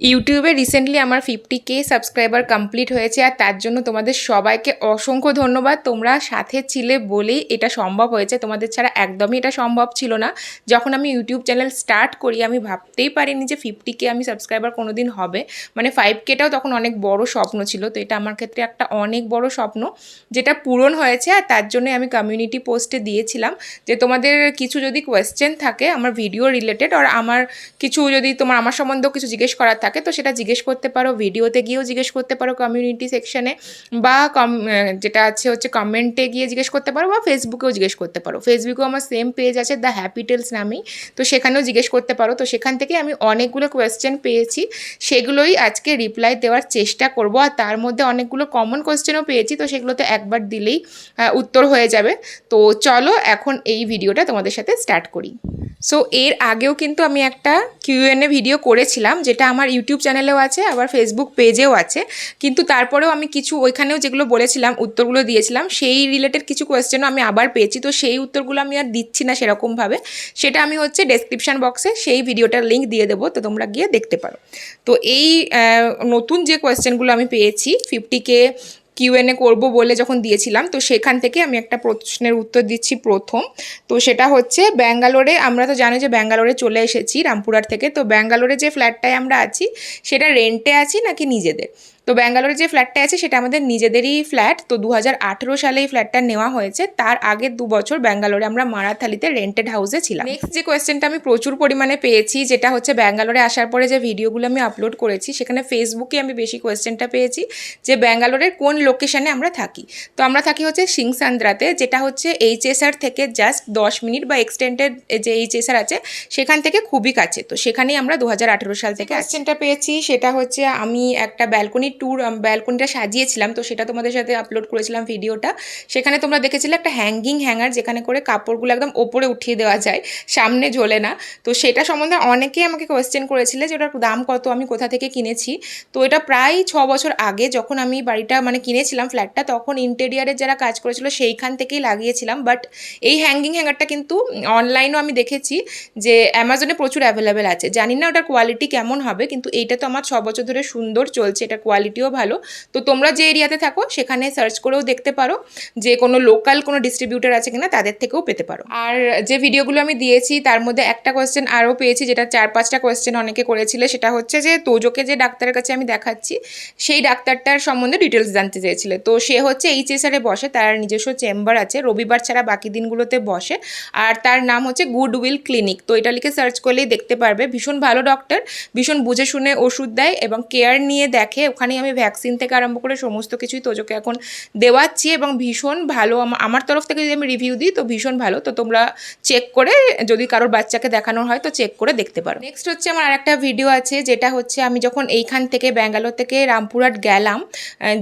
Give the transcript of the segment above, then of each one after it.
ইউটিউবে রিসেন্টলি আমার fifty K subscriber complete হয়েছে আর তার জন্য তোমাদের সবাইকে অসংখ্য ধন্যবাদ। তোমরা সাথে ছিলে বলেই এটা সম্ভব হয়েছে। তোমাদের ছাড়া একদমই এটা সম্ভব ছিল না। যখন আমি ইউটিউব চ্যানেল স্টার্ট করি, আমি ভাবতেই পারিনি যে ফিফটি কে আমি সাবস্ক্রাইবার কোনো দিন হবে। মানে ফাইভ কেটাও তখন অনেক বড় স্বপ্ন ছিল। তো এটা আমার ক্ষেত্রে একটা অনেক বড় স্বপ্ন যেটা পূরণ হয়েছে আর তার জন্যই আমি কমিউনিটি পোস্টে দিয়েছিলাম যে তোমাদের কিছু যদি কোয়েশ্চেন থাকে, আমার ভিডিও রিলেটেড আর আমার কিছু যদি তোমার, আমার সম্বন্ধেও কিছু জিজ্ঞেস করার থাকে, তো সেটা জিজ্ঞেস করতে পারো, ভিডিওতে গিয়েও জিজ্ঞেস করতে পারো কমিউনিটি সেকশনে বা কম যেটা আছে হচ্ছে কমেন্টে গিয়ে জিজ্ঞেস করতে পারো, বা ফেসবুকেও জিজ্ঞেস করতে পারো। ফেসবুকেও আমার সেম পেজ আছে দ্য হ্যাপি টেলস নামেই, তো সেখানেও জিজ্ঞেস করতে পারো। তো সেখান থেকে আমি অনেকগুলো কোয়েশ্চেন পেয়েছি, সেগুলোই আজকে রিপ্লাই দেওয়ার চেষ্টা করব, আর তার মধ্যে অনেকগুলো কমন কোয়েশ্চেনও পেয়েছি, তো সেগুলোতে একবার দিলেই উত্তর হয়ে যাবে। তো চলো, এখন এই ভিডিওটা তোমাদের সাথে স্টার্ট করি। সো এর আগেও কিন্তু আমি একটা কিউএনএ ভিডিও করেছিলাম, যেটা আমার ইউটিউব চ্যানেলেও আছে, আবার ফেসবুক পেজেও আছে। কিন্তু তারপরেও আমি কিছু, ওইখানেও যেগুলো বলেছিলাম, উত্তরগুলো দিয়েছিলাম, সেই রিলেটেড কিছু কোয়েশ্চেনও আমি আবার পেয়েছি। তো সেই উত্তরগুলো আমি আর দিচ্ছি না সেরকমভাবে। সেটা আমি হচ্ছে ডেসক্রিপশান বক্সে সেই ভিডিওটার লিঙ্ক দিয়ে দেবো, তো তোমরা গিয়ে দেখতে পারো। তো এই নতুন যে কোয়েশ্চেনগুলো আমি পেয়েছি ফিফটি কে কিউএনএ করব বলে যখন দিয়েছিলাম, তো সেখান থেকে আমি একটা প্রশ্নের উত্তর দিচ্ছি প্রথম। তো সেটা হচ্ছে, ব্যাঙ্গালোরে, আমরা তো জানি যে ব্যাঙ্গালোরে চলে এসেছি রামপুরার থেকে, তো ব্যাঙ্গালোরে যে ফ্ল্যাটটায় আমরা আছি, সেটা রেন্টে আছি নাকি নিজেদের? তো ব্যাঙ্গালোরে যে ফ্ল্যাটটা আছে সেটা আমাদের নিজেদেরই ফ্ল্যাট তো দু হাজার আঠেরো সালে এই ফ্ল্যাটটা নেওয়া হয়েছে। তার আগের দু বছর ব্যাঙ্গালোরে আমরা মারাথালিতে রেন্টেড হাউসে ছিলাম। নেক্সট যে কোয়েশ্চেনটা আমি প্রচুর পরিমাণে পেয়েছি যেটা হচ্ছে ব্যাঙ্গালোরে আসার পরে যে ভিডিওগুলো আমি আপলোড করেছি সেখানে ফেসবুকে আমি বেশি কোয়েশ্চেনটা পেয়েছি যে ব্যাঙ্গালোরের কোন লোকেশনে আমরা থাকি। তো আমরা থাকি হচ্ছে সিংসান্দ্রাতে যেটা হচ্ছে এইচএসআর থেকে জাস্ট দশ মিনিট বা এক্সটেন্ডেড যে এইচএসআর আছে সেখান থেকে খুবই কাছে। তো সেখানেই আমরা দু হাজার আঠেরো সাল থেকে কোয়েশ্চেনটা পেয়েছি সেটা হচ্ছে আমি একটা ব্যালকনি ট্যুর ব্যালকনিটা সাজিয়েছিলাম, তো সেটা তোমাদের সাথে আপলোড করেছিলাম ভিডিওটা সেখানে তোমরা দেখেছিলে একটা হ্যাঙ্গিং হ্যাঙ্গার যেখানে করে কাপড়গুলো একদম ওপরে উঠিয়ে দেওয়া যায়, সামনে ঝোলে না। তো সেটা সম্বন্ধে অনেকেই আমাকে কোয়েশ্চেন করেছিলে যে ওটার দাম কত, আমি কোথা থেকে কিনেছি। তো এটা প্রায় ছ বছর আগে যখন আমি বাড়িটা মানে কিনেছিলাম ফ্ল্যাটটা তখন ইন্টেরিয়ারের যারা কাজ করেছিল সেইখান থেকেই লাগিয়েছিলাম। বাট এই হ্যাঙ্গিং হ্যাঙ্গারটা কিন্তু অনলাইনও আমি দেখেছি যে অ্যামাজনে প্রচুর অ্যাভেলেবেল আছে। জানি না ওটার কোয়ালিটি কেমন হবে, কিন্তু এইটা তো আমার ছ বছর ধরে সুন্দর চলছে এটার কোয়ালিটিও ভালো। তো তোমরা যে এরিয়াতে থাকো, সেখানে সার্চ করেও দেখতে পারো যে কোনো লোকাল কোনো ডিস্ট্রিবিউটার আছে কিনা, তাদের থেকেও পেতে পারো। আর যে ভিডিওগুলো আমি দিয়েছি, তার মধ্যে একটা কোয়েশ্চেন আরও পেয়েছি, যেটা চার পাঁচটা কোয়েশ্চেন অনেকে করেছিলে। সেটা হচ্ছে যে, তোজোকে যে ডাক্তারের কাছে আমি দেখাচ্ছি, সেই ডাক্তারটার সম্বন্ধে ডিটেলস জানতে চেয়েছিলে। তো সে হচ্ছে এইচ এস এইচএসআরে বসে, তার নিজস্ব চেম্বার আছে, রবিবার ছাড়া বাকি দিনগুলোতে বসে। আর তার নাম হচ্ছে গুড উইল ক্লিনিক তো এটা লিখে সার্চ করলেই দেখতে পারবে। ভীষণ ভালো ডক্টর ভীষণ বুঝে শুনে ওষুধ দেয় এবং কেয়ার নিয়ে দেখে ওখানেই আমি ভ্যাকসিন থেকে আরম্ভ করে সমস্ত কিছুই তোজোকে এখন দেওয়াচ্ছি এবং ভীষণ ভালো আমার তরফ থেকে যদি আমি রিভিউ দিই তো ভীষণ ভালো। তো তোমরা চেক করে যদি কারোর বাচ্চাকে দেখানো হয় তো চেক করে দেখতে পারো। নেক্সট হচ্ছে আমার আরেকটা ভিডিও আছে যেটা হচ্ছে আমি যখন এইখান থেকে ব্যাঙ্গালোর থেকে রামপুরহাট গেলাম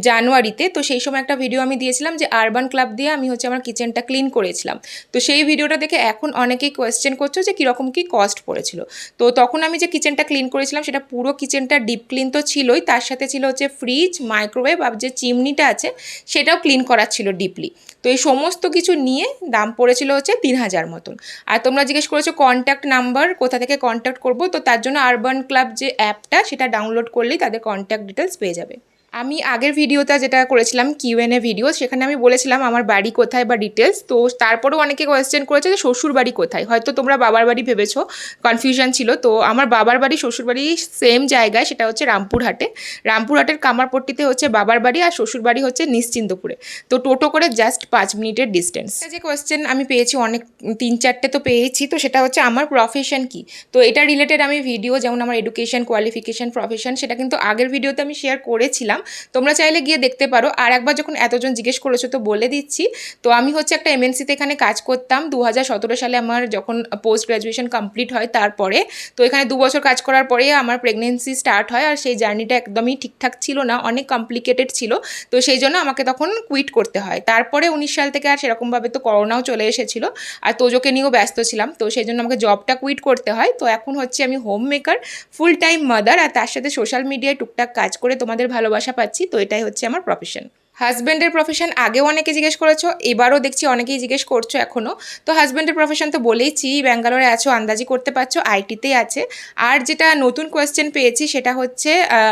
জানুয়ারিতে তো সেই সময় একটা ভিডিও আমি দিয়েছিলাম যে আরবান ক্লাব দিয়ে আমি হচ্ছে আমার কিচেনটা ক্লিন করেছিলাম। তো সেই ভিডিওটা দেখে এখন অনেকেই কোয়েশ্চেন করছ যে কীরকম কী কস্ট পড়েছিল। তো তখন আমি যে কিচেনটা ক্লিন করেছিলাম সেটা পুরো কিচেনটা ডিপ ক্লিন তো ছিলই, তার সাথে ছিল হচ্ছে ফ্রিজ মাইক্রোওয়েভ আর যে চিমনিটা আছে, সেটাও ক্লিন করার ছিল ডিপলি তো এই সমস্ত কিছু নিয়ে দাম পড়েছিল হচ্ছে তিন হাজার মতন। আর তোমরা জিজ্ঞেস করেছ কন্ট্যাক্ট নাম্বার কোথা থেকে কন্ট্যাক্ট করব? তো তার জন্য আরবান ক্লাব যে অ্যাপটা সেটা ডাউনলোড করলেই তাদের কন্ট্যাক্ট ডিটেলস পেয়ে যাবে। আমি আগের ভিডিওটা যেটা করেছিলাম কিউএনএ ভিডিও সেখানে আমি বলেছিলাম আমার বাড়ি কোথায় বা ডিটেলস তো তারপরেও অনেকে কোয়েশ্চেন করেছে যে শ্বশুর বাড়ি কোথায়? হয়তো তোমরা বাবার বাড়ি ভেবেছো কনফিউশন ছিল, তো আমার বাবার বাড়ি, শ্বশুর বাড়ি সেম জায়গায়, সেটা হচ্ছে রামপুরহাটে। রামপুরহাটের কামারপট্টিতে হচ্ছে বাবার বাড়ি আর শ্বশুর বাড়ি হচ্ছে নিশ্চিন্তপুরে। তো টোটো করে জাস্ট পাঁচ মিনিটের ডিস্টেন্স যে কোয়েশ্চেন আমি পেয়েছি অনেক, তিন চারটে তো পেয়েছি, তো সেটা হচ্ছে আমার প্রফেশন কি? তো এটা রিলেটেড আমি ভিডিও যেমন আমার এডুকেশন কোয়ালিফিকেশন প্রফেশন সেটা কিন্তু আগের ভিডিওতে আমি শেয়ার করেছিলাম। তোমরা চাইলে গিয়ে দেখতে পারো। আর একবার যখন এতজন জিজ্ঞেস করেছ তো বলে দিচ্ছি। তো আমি হচ্ছে একটা এমএনসিতে এখানে কাজ করতাম। দু হাজার সতেরো সালে আমার যখন পোস্ট গ্র্যাজুয়েশন কমপ্লিট হয় তারপরে। তো এখানে দু বছর কাজ করার পরে আমার প্রেগনেন্সি স্টার্ট হয়। আর সেই জার্নিটা একদমই ঠিকঠাক ছিল না, অনেক কমপ্লিকেটেড ছিল। তো সেই জন্য আমাকে তখন কুইট করতে হয়। তারপরে উনিশ সাল থেকে আর সেরকমভাবে তো করোনাও চলে এসেছিল। আর তোজোকে নিয়েও ব্যস্ত ছিলাম। তো সেই জন্য আমাকে জবটা কুইট করতে হয়। তো এখন হচ্ছে আমি home maker full time mother আর তার সাথে সোশ্যাল মিডিয়ায় টুকটাক কাজ করে তোমাদের ভালোবাসা পাচ্ছি তো এটাই হচ্ছে আমার প্রফেশন হাজব্যান্ডের প্রফেশন আগেও অনেকে জিজ্ঞেস করেছ, এবারও দেখছি অনেকেই জিজ্ঞেস করছ এখনও তো হাজব্যান্ডের প্রফেশন তো বলেইছি ব্যাঙ্গালোরে আছো, আন্দাজি করতে পারছ আইটিতেই আছে। আর যেটা নতুন কোয়েশ্চেন পেয়েছি সেটা হচ্ছে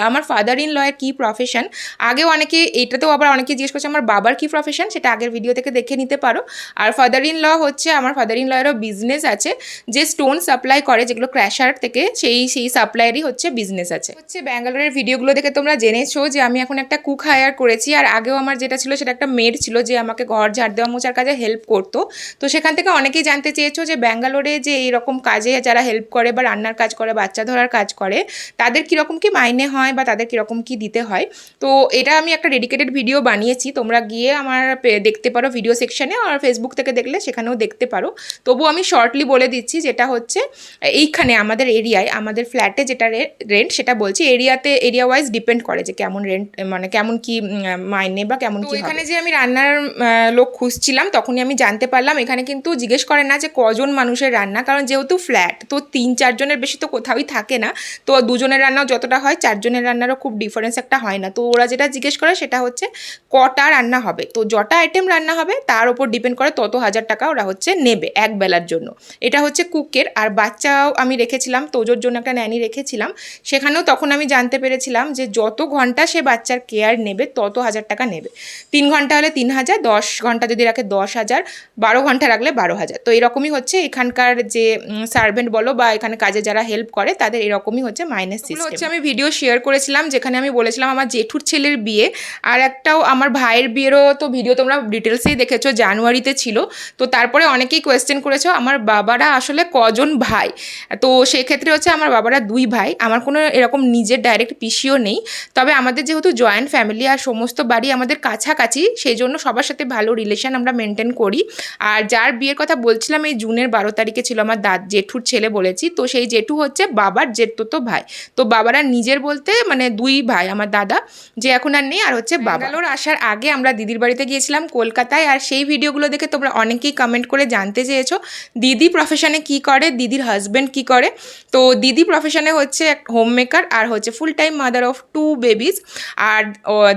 আমার ফাদার ইন লয়ের কী প্রফেশন আগেও অনেকে, এটাতেও আবার অনেকে জিজ্ঞেস করছে, আমার বাবার কী প্রফেশন সেটা আগের ভিডিও থেকে দেখে নিতে পারো। আর ফাদার ইন ল হচ্ছে, আমার ফাদার ইন লয়েরও বিজনেস আছে, যে স্টোন সাপ্লাই করে, যেগুলো ক্র্যাশার থেকে, সেই সেই সাপ্লাইয়েরই হচ্ছে বিজনেস আছে। হচ্ছে ব্যাঙ্গালোরের ভিডিওগুলো দেখে তোমরা জেনেছো যে আমি এখন একটা কুক হায়ার করেছি, আর আগেও আমার যেটা ছিল সেটা একটা মেড ছিল যে আমাকে ঘর ঝাড় দেওয়া মোছার কাজে হেল্প করতো। তো সেখান থেকে অনেকেই জানতে চেয়েছো যে ব্যাঙ্গালোরে যে এইরকম কাজে যারা হেল্প করে বা রান্নার কাজ করে বাচ্চা ধরার কাজ করে তাদের কীরকম কি মাইনে হয় বা তাদের কীরকম কি দিতে হয়? তো এটা আমি একটা ডেডিকেটেড ভিডিও বানিয়েছি। তোমরা গিয়ে আমার দেখতে পারো ভিডিও সেকশনে আর ফেসবুক থেকে দেখলে সেখানেও দেখতে পারো। তবু আমি শর্টলি বলে দিচ্ছি যেটা হচ্ছে এইখানে আমাদের এরিয়ায় আমাদের ফ্ল্যাটে যেটা রেন্ট সেটা বলছি এরিয়াতে এরিয়া ওয়াইজ ডিপেন্ড করে যে কেমন রেন্ট মানে কেমন কি উম, মাইনে বা কেমন কি এখানে যে আমি রান্নার লোক খুঁজছিলাম তখনই আমি জানতে পারলাম এখানে কিন্তু জিজ্ঞেস করে না যে কজন মানুষের রান্না কারণ যেহেতু ফ্ল্যাট তো তিন চারজনের বেশি তো কোথাওই থাকে না। তো দুজনের রান্নাও যতটা হয় চারজনের রান্নারও খুব ডিফারেন্স একটা হয় না। তো ওরা যেটা জিজ্ঞেস করে সেটা হচ্ছে কটা রান্না হবে? তো যটা আইটেম রান্না হবে তার উপর ডিপেন্ড করে তত হাজার টাকা ওরা হচ্ছে নেবে এক বেলার জন্য। এটা হচ্ছে কুকের আর বাচ্চাও আমি রেখেছিলাম তোজোর জন্য একটা ন্যানি রেখেছিলাম। সেখানেও তখন আমি জানতে পেরেছিলাম যে যত ঘণ্টা সে বাচ্চার কেয়ার নেবে তত হাজার টাকা নেবে। তিন ঘণ্টা হলে তিন হাজার দশ ঘণ্টা যদি রাখে দশ হাজার বারো ঘণ্টা রাখলে বারো হাজার। তো এরকমই হচ্ছে এখানকার যে সার্ভেন্ট বলো বা এখানে কাজে যারা হেল্প করে তাদের এরকমই হচ্ছে মাইনাস সিস্টেম হচ্ছে আমি ভিডিও শেয়ার করেছিলাম যেখানে আমি বলেছিলাম আমার জেঠুর ছেলের বিয়ে আর একটাও আমার ভাইয়ের বিয়েরও তো ভিডিও তোমরা ডিটেলসেই দেখেছ জানুয়ারিতে ছিল। তো তারপরে অনেকেই কোয়েশ্চেন করেছ আমার বাবারা আসলে কজন ভাই? তো সেক্ষেত্রে হচ্ছে আমার বাবারা দুই ভাই আমার কোনো এরকম নিজের ডাইরেক্ট পিসিও নেই। তবে আমাদের যেহেতু জয়েন্ট ফ্যামিলি আর সমস্ত বাড়ি আমাদের কাছাকাছি সেই জন্য সবার সাথে ভালো রিলেশন আমরা মেনটেন করি। আর যার বিয়ের কথা বলছিলাম, এই জুনের বারো তারিখে ছিল আমার দাদ, জেঠুর ছেলে বলেছি। তো সেই জেঠু হচ্ছে বাবার জেঠতো ভাই। তো বাবারা নিজের বলতে মানে দুই ভাই, আমার দাদা, যে এখন আর নেই, আর হচ্ছে বাবালোর আসার আগে আমরা দিদির বাড়িতে গিয়েছিলাম কলকাতায়, আর সেই ভিডিওগুলো দেখে তোমরা অনেকেই কমেন্ট করে জানতে চেয়েছো, দিদি প্রফেশনে কি করে, দিদির হাজব্যান্ড কি করে? তো দিদি প্রফেশনে হচ্ছে হোম মেকার আর হচ্ছে full time mother of two babies আর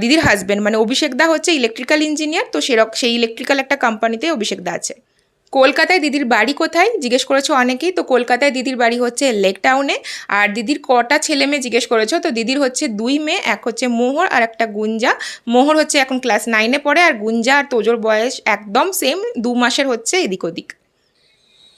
দিদির হাজব্যান্ড মানে অভিষেক দা হচ্ছে ইলেকট্রিক্যাল ইঞ্জিনিয়ার তো সেরক, সেই ইলেকট্রিক্যাল একটা কোম্পানিতে অভিষেক দা আছে। কলকাতায় দিদির বাড়ি কোথায়? জিজ্ঞেস করেছ অনেকেই, তো কলকাতায় দিদির বাড়ি হচ্ছে লেক টাউনে আর দিদির কটা ছেলে মেয়ে জিজ্ঞেস করেছ, তো দিদির হচ্ছে দুই মেয়ে, এক হচ্ছে মোহর আর একটা গুঞ্জা। মোহর হচ্ছে এখন ক্লাস নাইনে পড়ে, আর গুঞ্জা আর তোজোর বয়স একদম সেম দু মাসের হচ্ছে এদিক ওদিক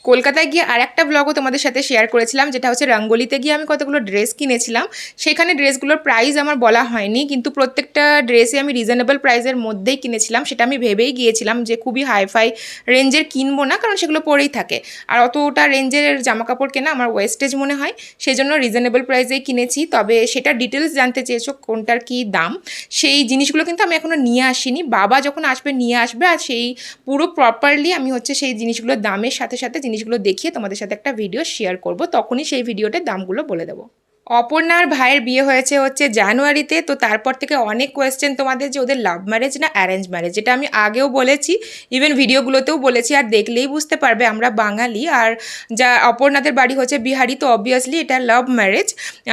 কলকাতায় গিয়ে আর একটা ব্লগও তোমাদের সাথে শেয়ার করেছিলাম, যেটা হচ্ছে রঙ্গোলিতে গিয়ে আমি কতগুলো ড্রেস কিনেছিলাম। সেখানে ড্রেসগুলোর প্রাইস আমার বলা হয়নি, কিন্তু প্রত্যেকটা ড্রেসে আমি রিজনেবল প্রাইসের মধ্যেই কিনেছিলাম। সেটা আমি ভেবেই গিয়েছিলাম যে খুবই হাইফাই রেঞ্জের কিনবো না, কারণ সেগুলো পরেই থাকে। আর অতটা রেঞ্জের জামা কাপড় কেনা আমার ওয়েস্টেজ মনে হয় সেই জন্য রিজনেবল প্রাইসেই কিনেছি। তবে সেটা ডিটেলস জানতে চেয়েছো, কোনটার কী দাম, সেই জিনিসগুলো কিন্তু আমি এখনও নিয়ে আসিনি। বাবা যখন আসবে, নিয়ে আসবে, আর সেই পুরো প্রপারলি আমি হচ্ছে সেই জিনিসগুলোর দামের সাথে সাথে জিনিসগুলো দেখিয়ে তোমাদের সাথে একটা ভিডিও শেয়ার করব। তখনই সেই ভিডিওতে দামগুলো বলে দেবো। অপর্ণার ভাইয়ের বিয়ে হয়েছে হচ্ছে জানুয়ারিতে, তো তারপর থেকে অনেক কোয়েশ্চেন তোমাদের যে ওদের লাভ ম্যারেজ না অ্যারেঞ্জ ম্যারেজ যেটা আমি আগেও বলেছি ইভেন ভিডিওগুলোতেও বলেছি, আর দেখলেই বুঝতে পারবে আমরা বাঙালি। আর যা অপর্ণাদের বাড়ি হচ্ছে বিহারি, তো অবভিয়াসলি এটা লাভ ম্যারেজ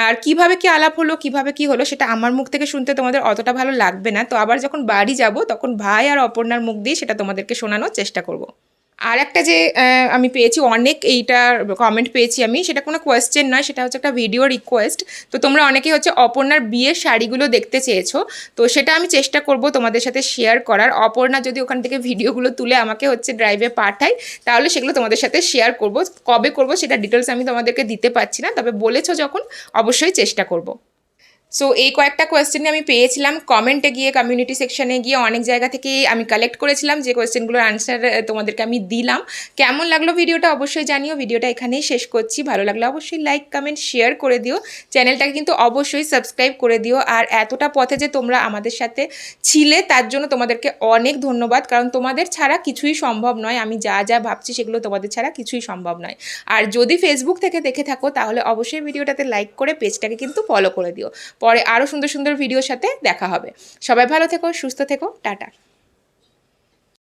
আর কীভাবে কি আলাপ হলো, কীভাবে কি হলো, সেটা আমার মুখ থেকে শুনতে তোমাদের অতটা ভালো লাগবে না। তো আবার যখন বাড়ি যাব, তখন ভাই আর অপর্ণার মুখ দিয়ে সেটা তোমাদেরকে শোনানোর চেষ্টা করব। আর একটা যে আমি পেয়েছি, অনেক এইটার কমেন্ট পেয়েছি আমি, সেটা কোনো কোয়েশ্চেন নয়, সেটা হচ্ছে একটা ভিডিও রিকোয়েস্ট তো তোমরা অনেকেই হচ্ছে অপর্ণার বিয়ের শাড়িগুলো দেখতে চেয়েছো, তো সেটা আমি চেষ্টা করব তোমাদের সাথে শেয়ার করার। অপর্ণা যদি ওখান থেকে ভিডিওগুলো তুলে আমাকে হচ্ছে ড্রাইভে পাঠায়, তাহলে সেগুলো তোমাদের সাথে শেয়ার করব। কবে করব সেটা ডিটেলস আমি তোমাদেরকে দিতে পারছি না, তবে বলেছ যখন, অবশ্যই চেষ্টা করব। সো এই কয়েকটা কোয়েশ্চেন আমি পেয়েছিলাম। কমেন্টে গিয়ে কমিউনিটি সেকশনে গিয়ে অনেক জায়গা থেকে আমি কালেক্ট করেছিলাম যে কোয়েশ্চেনগুলোর আনসার তোমাদেরকে আমি দিলাম। কেমন লাগল ভিডিওটা অবশ্যই জানিও। ভিডিওটা এখানেই শেষ করছি। ভালো লাগলে অবশ্যই লাইক কমেন্ট শেয়ার করে দিও। চ্যানেলটাকে কিন্তু অবশ্যই সাবস্ক্রাইব করে দিও। আর এতটা পথে যে তোমরা আমাদের সাথে ছিলে, তার জন্য তোমাদেরকে অনেক ধন্যবাদ। কারণ তোমাদের ছাড়া কিছুই সম্ভব নয়। আমি যা যা ভাবছি সেগুলো তোমাদের ছাড়া কিছুই সম্ভব নয়। আর যদি ফেসবুক থেকে দেখে থাকো, তাহলে অবশ্যই ভিডিওটাতে লাইক করে পেজটাকে কিন্তু ফলো করে দিও। পরে আরও সুন্দর সুন্দর ভিডিওর সাথে দেখা হবে। সবাই ভালো থেকো সুস্থ থেকো টাটা।